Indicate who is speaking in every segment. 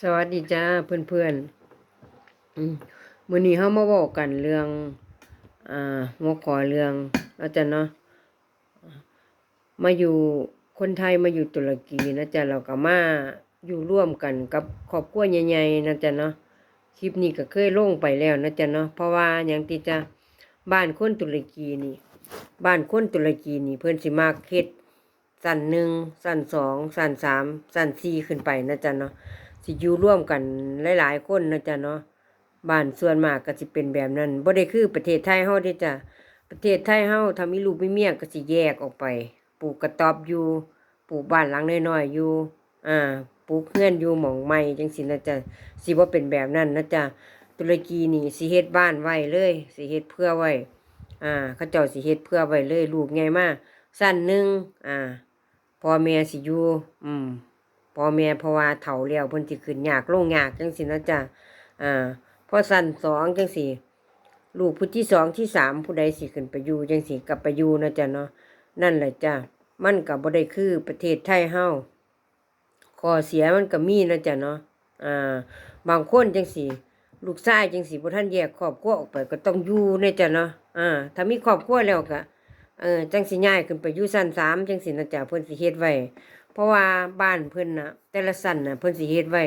Speaker 1: สวัสดีจ้าเพื่อนๆอืมมื้อนี้เฮามาเว้ากันเรื่องอ่าหัวขอเรื่องแล้วจ้ะเนาะมาอยู่คนไทยมาอยู่ตุรกีนะจ๊ะเราก็มาอยู่ร่วมกันกับครอบครัวใหญ่ๆนะจ๊ะเนาะคลิปนี้ก็เคยลงไปแล้วนะจ๊ะเนาะเพราะว่าหยังติจ้ะบ้านคนตุรกีนี่ บ้านคนตุรกีนี่ เพิ่อนสิมักเฮ็ดสั้นหนึ่งสั้นสองสั้นสามสั้นสี่ขึ้นไปนะจ๊ะเนาะ สิอยู่ร่วมกันหลายๆคนนะจ๊ะเนาะบ้านส่วนมากก็สิเป็นแบบนั้นบ่ได้คือประเทศไทยเฮาเด้จ้ะประเทศไทยเฮาถ้ามีลูกมีเมียก็สิแยกออกไป ปลูกกระต๊อบอยู่ปลูกบ้านหลังน้อยๆอยู่อ่าปลูกเฮือนอยู่หม่องใหม่จังซี่นะจ๊ะสิบ่เป็นแบบนั้นนะจ๊ะตุรกีนี่สิเฮ็ดบ้านไว้เลยสิเฮ็ดเพื่อไว้อ่าเขาเจ้าสิเฮ็ดเพื่อไว้เลยลูกใหญ่มาสั้นหนึงอ่าพ่อแม่สิอยู่อืม พ่อแม่เพราะว่าเฒ่าแล้วเพิ่นสิขึ้นยากลงยากจังซี่นะจ๊ะอ่าพอสั้นสองจังซี่ลูกผู้ที่สองที่สามผู้ใดสิขึ้นไปอยู่จังซี่กลับไปอยู่นะจ๊ะเนาะนั่นแหละจ้ะมันก็บบ่ได้คือประเทศไทยเฮาข้อเสียมันก็มีนะจ๊ะเนาะอ่าบางคนจังซี่ลูกชายจังซี่บ่ทันแยกครอบครัวออกไปก็ต้องอยู่นี่ยจ้ะเนาะอ่าถ้ามีครอบครัวแล้วก็เออจังสิย้ายขึ้นไปอยู่ชั้นสามจังซี่นะจ๊ะเพิ่นสิเฮ็ดไว้ เพราะว่าบ้านเพิ่นนะแต่ละสันนะเพิ่นสิเฮ็ดไว้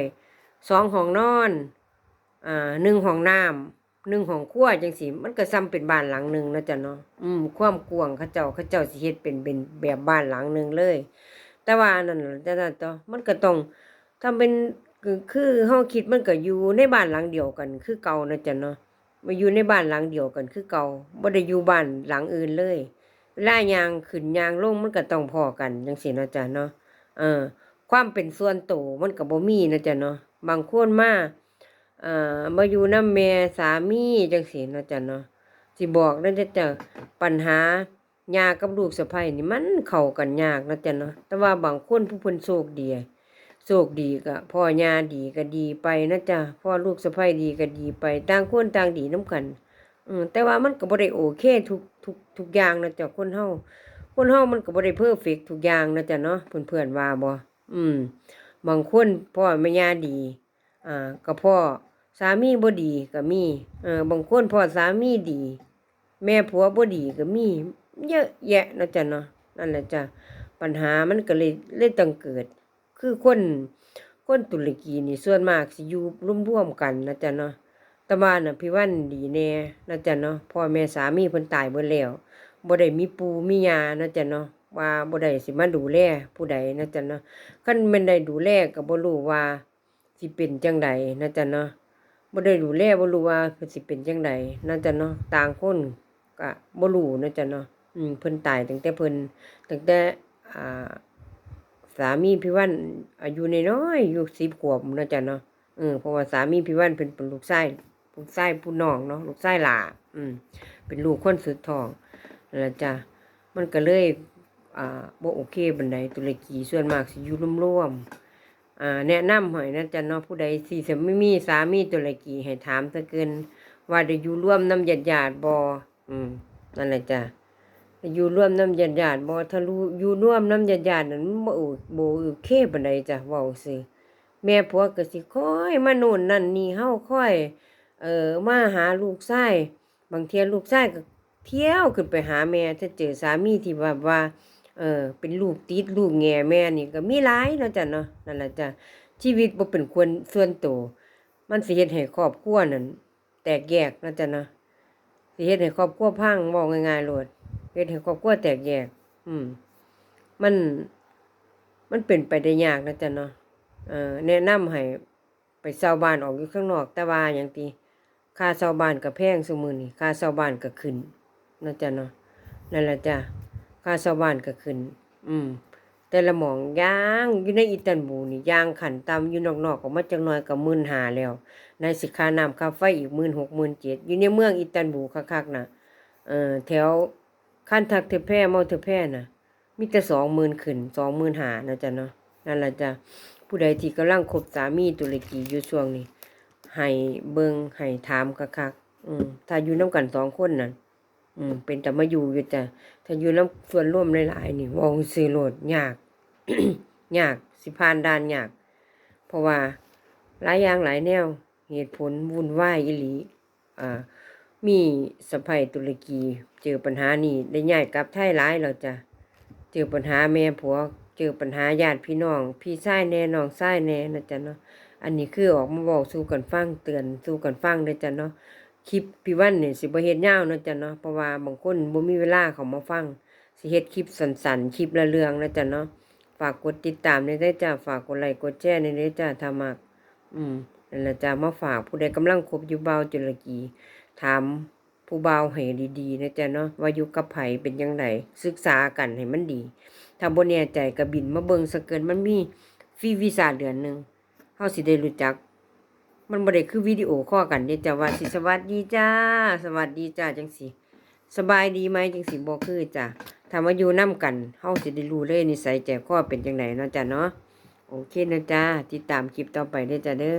Speaker 1: สองห้องนอนอ่าหนึ่งห้องน้ำหนึ่งห้องครัวจังซี่มันก็ซ้ำเป็นบ้านหลังหนึ่งนะจ๊ะเนาะอืมความกว้างเขาเจ้าเขาเจ้าสิเฮ็ดเป็นเป็นแบบบ้านหลังหนึ่งเลย แต่ว่านั่นล่ะจ้ะนั่นต่อมันก็ต้องทำเป็นคือคือเฮาคิดมันก็อยู่ในบ้านหลังเดียวกัน คือเก่านะจ๊ะเนาะมาอยู่ในบ้านหลังเดียวกันคือเก่าบ่ได้อยู่บ้านหลังอื่นเลยเวลายางขึ้นยางลงมันก็ต้องพอกันจังซี่นะจ๊ะเนาะ เออความเป็นส่วนตัวมันก็บ่มีนะจ๊ะเนาะบางคนมาเอ่อมาอยู่น้ำแม่สามีจังซี่เนะจ๊ะเนาะสิบอกนั่นจะจ้ะปัญหายากับลูกสะใภ้นี่มันเข้ากันยากนะจ๊ะเนาะแต่ว่าบางคนผู้เพิ่นโชคดีโชคดีก็พ่อยาดีก็ดีไปนะจ๊ะพ่อลูกสะใภ้ดีก็ดีไปต่างคนต่างดีนํกันอืมแต่ว่ามันก็บ่ได้โอเคทุกทุกทุกอย่างนะจ๊ะคนเฮา คนเฮามันก็บ่ได้เพอร์เฟกทุกอย่างนะจ๊ะเนาะเพื่อนๆว่าบ่อืม บางคนพ่อแม่ย่าดี อ่าก็พ่อสามีบ่ดีก็มีเออบางคนพ่อสามีดี แม่ผัวบ่ดีก็มี เยอะแยะนะจ๊ะเนาะนั่นแหละจ้ะปัญหามันก็เลยเลยต้องเกิด คือคนคนตุรกีนี่ส่วนมากสิอยู่ร่วมๆกันนะจ๊ะเนาะต่ว่าน่ะพี่วันดีแน่นะจ๊ะเนาะพ่อแม่สามีเพิ่นตายเบิดแล้ว บ่ได้มีปูมียานะจ๊ะเนาะว่าบ่ได้สิมาดูแลผู้ใดนะจ๊ะเนาะคันแม่นได้ดูแลก็บ่รู้ว่าสิเป็นจังใดนะจ๊ะเนาะบ่ได้ดูแลบ่รู้ว่าเพิ่นสิเป็นจังใดนะจ๊ะเนาะต่างคนก็บ่รู้นะจ๊ะเนาะอืมเพิ่นตายตั้งแต่เพิ่นตั้งแต่อ่าสามีพี่วันอายุน้อยๆอายุ10ขวบนะจ๊ะเนาะเออเพราะว่าสามีพี่วันเพิ่นเป็นลูกชายลูกชายผู้น้องเนาะลูกชายหลาอืมเป็นลูกคนสุดท้อง แล่ะจ้ะมันก็เลยอ่าบ่โอเคบันไดตุรกีส่วนมากสิอยู่ร่วมๆอ่าแนะนำให้นะจ๊ะเนาะผู้ใดสิจะไม่มีสามีตุรกีให้ถามซะเกินว่าได้อยู่ร่วมนำญาติๆบ่อืมนั่นแหละจ้ะอยู่ร่วมน้ำญาติๆบ่ถ้ารู้อยู่ร่วมน้ำญาติๆนั้นบ่โบ่โอเคปานใดจ้ะเว้าซื่อแม่ผัวก็สิคอยมาโน่นนั่นนี่เฮาคอย เอ่อมาหาลูกชายบางเทียลูกชายก็ เที่ยวขึ้นไปหาแม่ถ้าเจอสามีที่แบบว่า เออเป็นลูกติดลูกแง่แม่นี่ก็มีหลายเนาะจ้ะเนาะนั่นแหละจ้ะชีวิตบ่เป็นควรส่วนตัวมันสิเฮ็ดให้ครอบครัวนั่นแตกแยกเนาะจ้ะเนาะสิเฮ็ดให้ครอบครัวพังเว้าง่ายๆโลดเฮ็ดให้ครอบครัวแตกแยก อืม มัน มันเป็นไปได้ยากนะจ้ะเนาะเอ่อแนะนำให้ไปเช่าบ้านออกอยู่ข้างนอก แต่ว่าหยังติค่าเช่าบ้านก็แพงซุมื้อนี้ค่าเช่าบ้านก็ขึ้น นะจ๊ะเนาะนั่นแหละจ้ะค่าเช่าบ้านก็ขึ้น อืม แต่ละหม่องย่างอยู่ในอิตันบูลนี่ย่างขันต่ำอยู่นอกๆออกมาจักหน่อยก็15,000แล้ว ในสิคาน้ำคาไฟอีก16,000 17,000อยู่ในเมืองอิตันบูคักๆนะเอ่อแถวคันทักเทแพเมาเทแพน่ะมีแต่20,000ขึ้น25,000นหานะจ๊ะเนาะนั่นแหละจ้ะผู้ใดที่กำลังคบสามีตุรกีอยู่ช่วงนี้ให้เบิงให้ถามคักๆอืมถ้าอยู่นํกันสองคนนั่น อืมเป็นแต่มาอยู่อยู่จ้ะถ้าอยู่นํส่วนร่วมหลายๆนี่เว้าซื่อโลดยากยากสิผ่านดานยาก เพราะว่าหลายอย่างหลายแนว เหตุผลวุ่นวายอีหลีอ่ามีสะใภ้ตุรกีเจอปัญหานี้ได้ย้ายกลับไทยหลายแล้วจ้ะเจอปัญหาแม่ผัว เจอปัญหาญาติพี่น้อง พี่ชายแน่น้องชายแน่นะจ๊ะเนาะอันนี้คือออกมาบอกสู่กันฟังเตือนสู่กันฟังเด้จ้ะเนาะ คลิปพี่วันเนี่ยสิบ่เฮ็ดยาวเนะจ้ะเนาะเพราะว่าบางคนบ่มีเวลาเข้ามาฟังสิเฮ็ดคลิปสั้นๆคลิปละเรื่องนะจ๊ะเนาะฝากกดติดตามในได้จ้าฝากกดไลค์กดแชร์ในได้จ้าถ้ามักอืมนั่นละจ้ามาฝากผู้ใดกำลังคบอยู่เบาจุลกีถามผู้เบาให้ดีๆนะจ๊ะเนาะว่าอยู่กับไผเป็นจังไดศึกษากันให้มันดีถ้าบ่แน่ใจก็บินมาเบิ่งซะเกินมันมีฟรีวีซ่าเดือนหนึงเฮาสิได้รู้จัก มันบ่ได้คือวิดีโอข้อกันเด้จ้าว่าสิสวัสดีจ้า สวัสดีจ้าจังสิสบายดีไหมจังสิบ่คือจ้าถามาอยู่นํกันเฮาสิได้รู้เลยนิสัยแจกข้อเป็นจังไดเนาะจ้าเนาะโอเคนะจ้าติดตามคลิปต่อไปเด้จ้าเด้อ